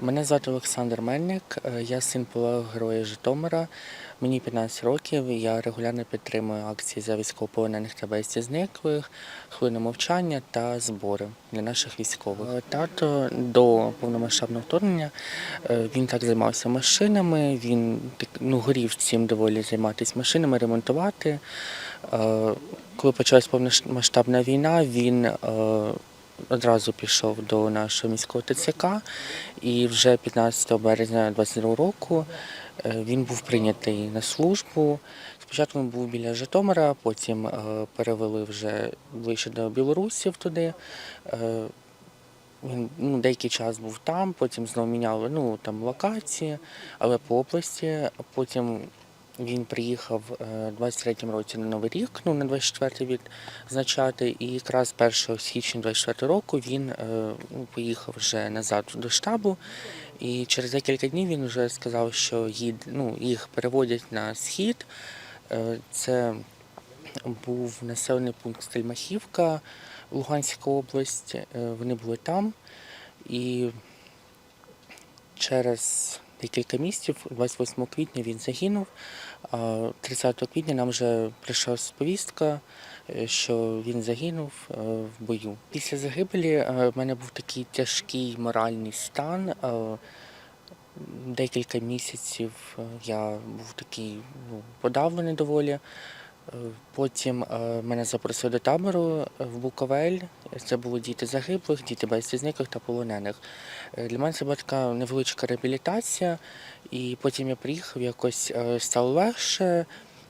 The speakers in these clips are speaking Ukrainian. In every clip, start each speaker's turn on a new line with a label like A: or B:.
A: Мене звати Олександр Мельник, е, я син полеглого героя Житомира. Мені 15 років. Я регулярно підтримую акції за військовополонених та безвісти зниклих, хвилини мовчання та збори для наших військових. Е, Тато до повномасштабного вторгнення е, він так займався машинами. Він ну, горів цим доволі займатися машинами, ремонтувати. Коли почалась повномасштабна війна, він одразу пішов до нашого міського ТЦК, і вже 15 березня 22 року е, він був прийнятий на службу. Спочатку він був біля Житомира, потім е, перевели вже ближче до Білорусів туди. Е, Він ну, деякий час був там, потім знову міняли ну, там, локації, але по області. Потім він приїхав е, 23-му році на Новий рік, ну на 24-й відзначати, і якраз 1 січня 24 року він е, ну, поїхав вже назад до штабу. І через декілька днів він вже сказав, що їд, ну, їх переводять на схід. Е, Це був населений пункт Стельмахівка, Луганська область. Вони були там. І через декілька місяців, 28 квітня, він загинув. А 30 квітня нам вже прийшла сповістка, е, що він загинув е, в бою. Після загибелі е, в мене був такий тяжкий моральний стан. Декілька місяців я був такий ну, подавлений доволі. Потім е, мене запросили до табору е, в Буковель. Це були діти загиблих, діти безвісти та полонених. Е, Для мене це була така невеличка реабілітація, і потім я приїхав, якось стало легше.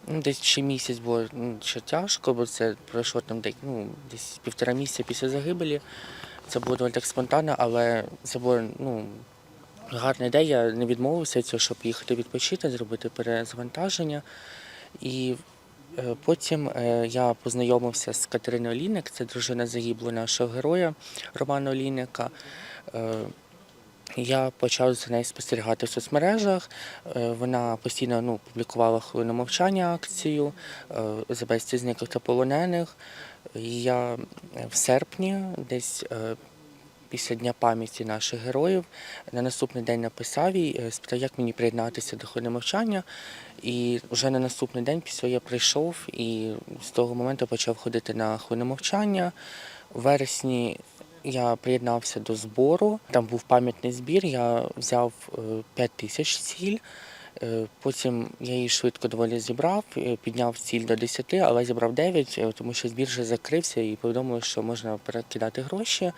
A: Ну, Десь ще місяць було ну, ще тяжко, бо це пройшло там десь, ну, десь півтора місяця після загибелі. Це було доволі так спонтанно, але це було ну, гарна ідея. Я не відмовився від цього, щоб їхати відпочити, зробити перезавантаження. І потім е, я познайомився з Катериною Олійник, це дружина загиблого нашого героя Романа Олійника. Е, Я почав за нею спостерігати в соцмережах. Е, Вона постійно ну, публікувала хвилину мовчання акцію е, за безвісти зниклих та полонених. Я е, в серпні, десь е, після Дня пам'яті наших героїв, на наступний день написав їй, е, спитав, як мені приєднатися до хвилини мовчання. І вже на наступний день після я прийшов і з того моменту почав ходити на хвилину мовчання. У вересні я приєднався до збору. Там був пам'ятний збір. Я взяв 5 тисяч ціль. Е, Потім я її швидко доволі зібрав, е, підняв ціль до 10, але зібрав 9, е, тому що збір вже закрився і повідомили, що можна перекидати гроші.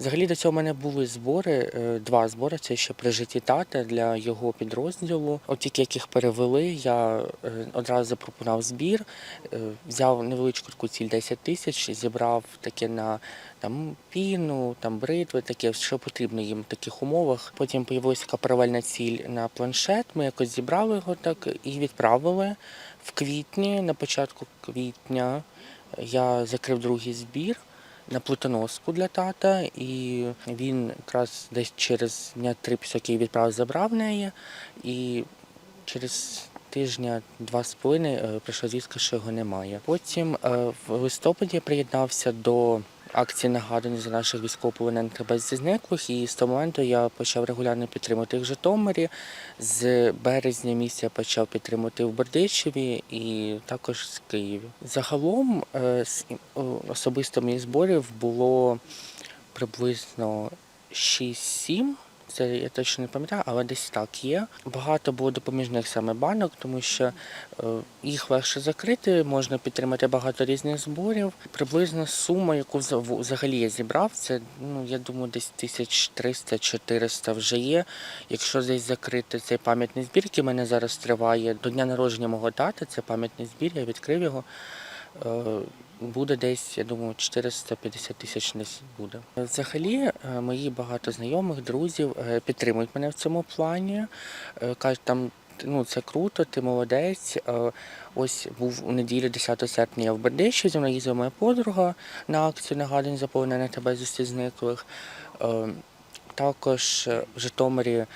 A: Взагалі до цього в мене були збори, е, два збори. Це ще при житті тата для його підрозділу. От тільки як перевели, я е, одразу запропонував збір, е, взяв невеличку таку ціль 10 тисяч, зібрав таке на там піну, там бритви, таке, що потрібно їм в таких умовах. Потім з'явилася така паралельна ціль на планшет. Ми якось зібрали його так і відправили в квітні. На початку квітня я закрив другий збір на Плутоноску для тата, і він якраз десь через дня три після як я забрав неї. І через тижня два з половиною е, прийшла звістка, що його немає. Потім е, в листопаді я приєднався до акції нагадування за наших військовополонених та безвісти зниклих, і з того моменту я почав регулярно підтримувати в Житомирі. З березня місяця почав підтримувати в Бердичеві і також в Києві. Загалом е, з- о, особисто моїх зборів було приблизно 6-7. Це я точно не пам'ятаю, але десь так є. Багато було допоміжних саме банок, тому що е, їх легше закрити, можна підтримати багато різних зборів. Приблизно сума, яку взагалі я зібрав, це ну я думаю, десь 1300-400 вже є. Якщо десь закрити цей пам'ятний збір, який мене зараз триває до дня народження мого тата, це пам'ятний збір, я відкрив його. Е, Буде десь, я думаю, 450 тисяч десь буде. Взагалі, е, мої багато знайомих, друзів е, підтримують мене в цьому плані. Е, Кажуть, там ну це круто, ти молодець. Е, Ось був у неділю, 10 серпня, я в Бердичеві, зі мною їздила моя подруга на акцію нагадань за полонених та безвісти зниклих. Також е, в Житомирі е,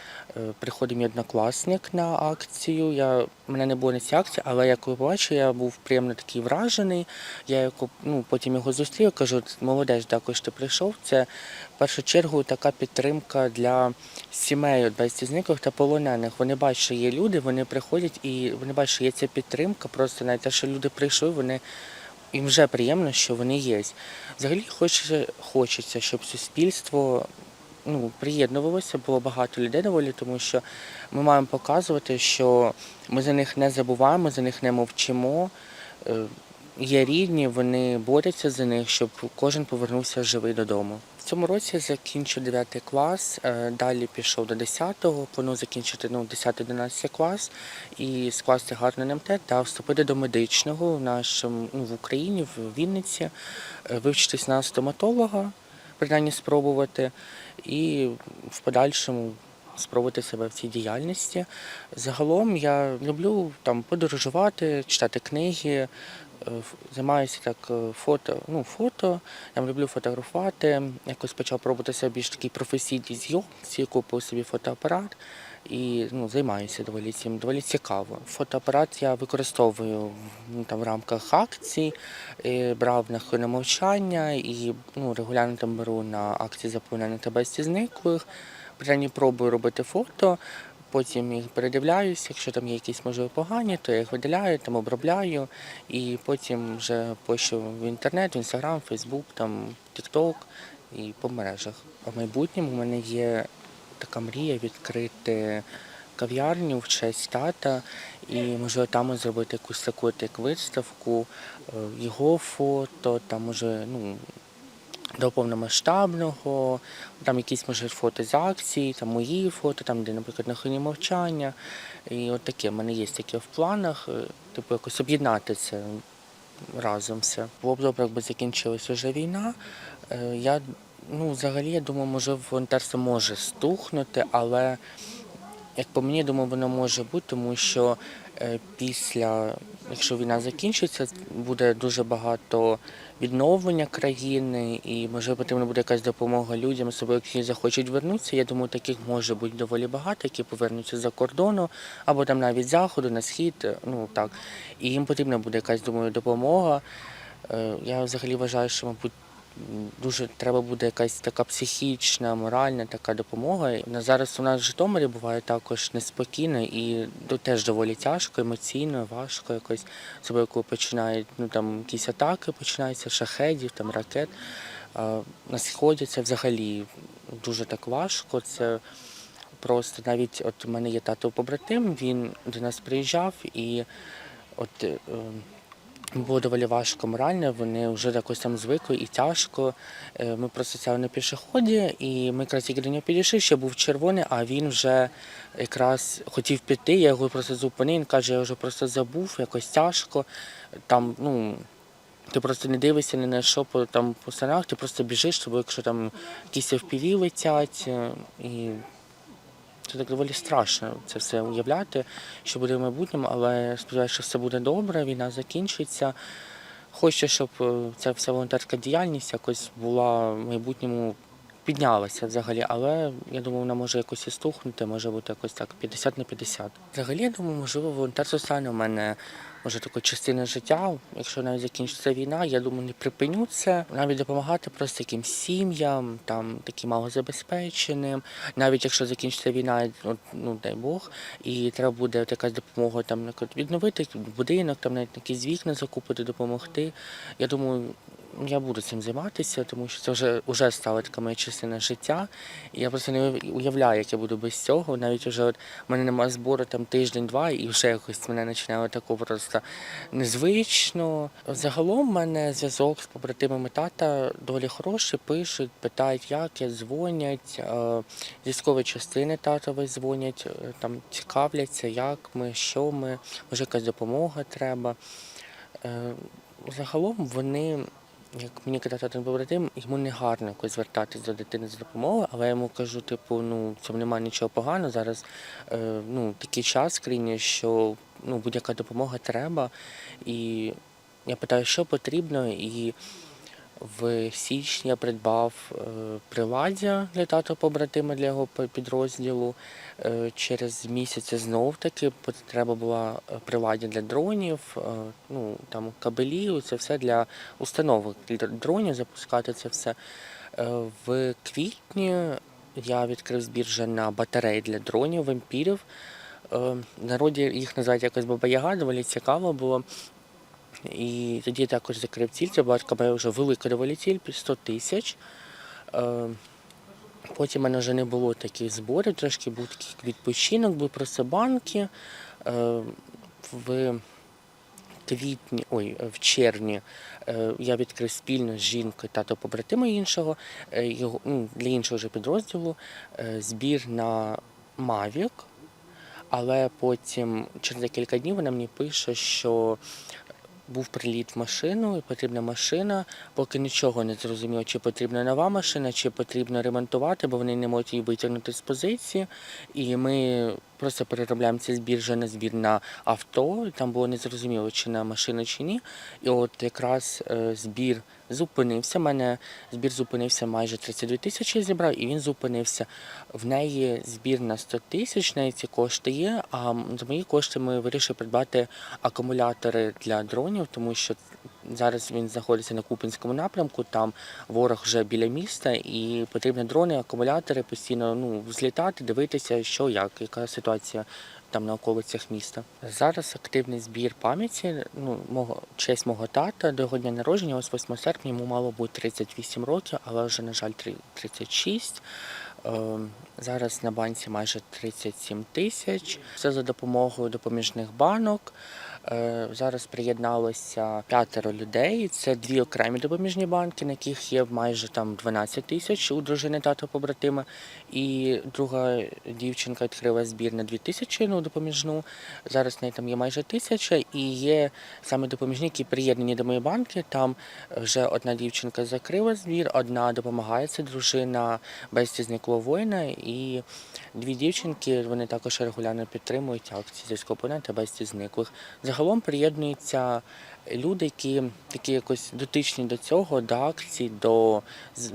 A: приходив мій однокласник на акцію. Я, мене не було на цій акції, але як ви бачили, я був приємно такий вражений. Я ну, потім його зустрів, кажу, «От молодець, дякую, що ти прийшов. Це в першу чергу така підтримка для сімей от безтізникових та полонених. Вони бачать, що є люди, вони приходять і вони бачать, що є ця підтримка. Просто навіть те, що люди прийшли, вони їм вже приємно, що вони є. Взагалі хочеться, хочеться, щоб суспільство ну, приєднувалося, було багато людей доволі, тому що ми маємо показувати, що ми за них не забуваємо, за них не мовчимо. Е, Є рідні, вони борються за них, щоб кожен повернувся живий додому. В цьому році закінчив 9 клас, е, далі пішов до 10-го, планую закінчити ну, 10-11 клас і скласти гарний НМТ та вступити до медичного в нашому ну, в Україні, в Вінниці, е, вивчитись на стоматолога, принаймні спробувати, і в подальшому спробувати себе в цій діяльності. Загалом я люблю там подорожувати, читати книги, займаюся так е, фото, ну, фото, я люблю фотографувати. Якось почав пробувати себе більш такій професійній зйомці, купив собі фотоапарат і ну, займаюся доволі цим, доволі цікаво. Фотоапарат я використовую ну, там, в рамках акцій, е, брав на мовчання і ну, регулярно там беру на акції заповнення безці зниклих. Принаймні пробую робити фото, потім їх передивляюся. Якщо там є якісь можливо погані, то я їх видаляю, там обробляю і потім вже пощу в інтернет, в інстаграм, фейсбук, там тікток і по мережах. В майбутньому у мене є така мрія відкрити кав'ярню в честь тата і можливо там зробити якусь таку як виставку, е, його фото, там може ну до повномасштабного, там якісь може фото з акцій, там мої фото, там де, наприклад, на хвилі мовчання. І от таке в мене є таке в планах, е, типу якось об'єднати це разом все. Було б добре, якби закінчилася вже війна. Е, Я ну, взагалі я думаю, може волонтерство може стухнути, але як по мені, думаю, воно може бути, тому що після, якщо війна закінчиться, буде дуже багато відновлення країни, і можливо потрібна буде якась допомога людям, особливо які захочуть вернутися. Я думаю, таких може бути доволі багато, які повернуться за кордону або там навіть заходу, на схід. е, Ну так. І їм потрібна буде якась думаю, допомога. Е, Я взагалі вважаю, що, мабуть, дуже треба буде якась така психічна, моральна така допомога. На зараз у нас в Житомирі буває також неспокійно і теж доволі тяжко, емоційно, важко якось. Особливо, коли починають ну там якісь атаки, починаються шахедів, там ракет. На сході це взагалі дуже так важко. Це просто навіть от у мене є тато побратим, він до нас приїжджав і от. Було доволі важко морально, вони вже якось там звикли і тяжко. Е, Ми просто сяли на пішоході, і ми якраз тільки до нього підійшли, ще був червоний, а він вже якраз хотів піти, я його просто зупинив, він каже, я вже просто забув, якось тяжко. Там, ну, ти просто не дивишся ні на що по там по сторонах, ти просто біжиш, тобі, якщо там якісь FPV летять, е, і це так доволі страшно це все уявляти, що буде в майбутньому, але сподіваюся, що все буде добре, війна закінчиться. Хочу, щоб е, ця вся волонтерська діяльність якось була в майбутньому піднялася взагалі, але я думаю, вона може якось і стухнути, може бути якось так 50 на 50. Взагалі, я думаю, можливо, волонтерство стане у мене може такою частиною життя. Якщо навіть закінчиться війна, я думаю, не припиню це. Навіть допомагати просто якимсь сім'ям, там таким малозабезпеченим. Навіть якщо закінчиться війна, ну дай Бог, і треба буде от якась допомога там відновити будинок, там навіть якісь вікна закупити, допомогти. Я думаю, я буду цим займатися, тому що це вже, вже стала така моя частина життя. І я просто не уявляю, як я буду без цього. Навіть вже от в мене немає збору там тиждень-два, і вже якось мене починає таку просто незвично. Загалом в мене зв'язок з побратимами тата доволі хороший, пишуть, питають, як я дзвонять. е, з Військової частини татові дзвонять, е, там цікавляться, як ми, що ми, може якась допомога треба. Е, Загалом вони, як мені казав один побратим, йому не гарно якось звертатись до дитини з допомогою, але я йому кажу, типу, ну це немає нічого поганого. Зараз е, ну, такий час в країні, що ну, будь-яка допомога треба. І я питаю, що потрібно, і В січні я придбав е, приладдя для тата побратима для його підрозділу. Е, Через місяць знов таки потреба була е, приладдя для дронів, ну там кабелі, це все для установок дронів запускати це все. В квітні я відкрив збір вже на батареї для дронів, вампірів. В народі їх називають якось баба-яга, доволі цікаво було. І тоді також закрив ціль, була моя вже велика ціль, 100 тисяч. Е, Потім в мене вже не було таких зборів, трошки був такий відпочинок, були просто банки. Е, В квітні, ой, в червні е, я відкрив спільно з жінкою тато побратима іншого, його, ну, для іншого вже підрозділу, збір на Mavic. Але потім, через декілька днів, вона мені пише, що був приліт в машину, потрібна машина. Поки нічого не зрозуміло, чи потрібна нова машина, чи потрібно ремонтувати, бо вони не можуть її витягнути з позиції. І ми просто переробляємо цей збір вже на збір на авто. Там було незрозуміло, чи на машину, чи ні. І от якраз е, збір зупинився. У мене збір зупинився майже 32 тисячі зібрав, і він зупинився. В неї збір на 100 тисяч, неї ці кошти є. А за мої кошти ми вирішили придбати акумулятори для дронів, тому що зараз він знаходиться на Купінському напрямку, там ворог вже біля міста, і потрібні дрони, акумулятори постійно ну, взлітати, дивитися, що як, яка ситуація там на околицях міста. Зараз активний збір пам'яті, ну, мого, честь мого тата, до його дня народження, ось 8 серпня, йому мало бути 38 років, але вже, на жаль, три- 36. Е, Зараз на банці майже 37 тисяч. Все за допомогою допоміжних банок. Е, Зараз приєдналося п'ятеро людей. Це дві окремі допоміжні банки, на яких є майже там 12 тисяч у дружини тато побратима. І друга дівчинка відкрила збір на 2 тисячі ну, допоміжну. Зараз в неї там є майже тисяча, і є саме допоміжні, які приєднані до моєї банки. Там вже одна дівчинка закрила збір, одна допомагає, це дружина безвісти зниклого воїна, і дві дівчинки вони також регулярно підтримують акції сільського опонента безвісти зниклих. Загалом приєднуються люди, які такі якось дотичні до цього, до акцій, до,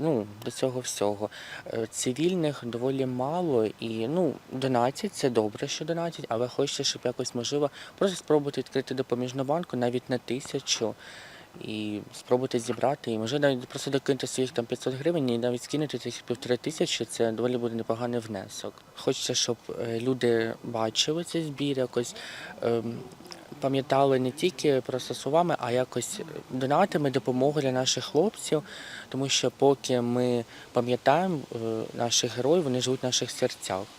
A: ну, до цього всього. Е, Цивільних доволі мало і ну, донатять, це добре, що донатять, але хочеться, щоб якось можливо просто спробувати відкрити допоміжну банку навіть на тисячу. І спробувати зібрати, і може навіть просто докинути своїх там 500 гривень і навіть скинути цих півтори тисячі, це доволі буде непоганий внесок. Хочеться, щоб е, люди бачили цей збір, якось ем, пам'ятали не тільки просто словами, а якось донатами, допомогу для наших хлопців, тому що поки ми пам'ятаємо е, наших героїв, вони живуть в наших серцях.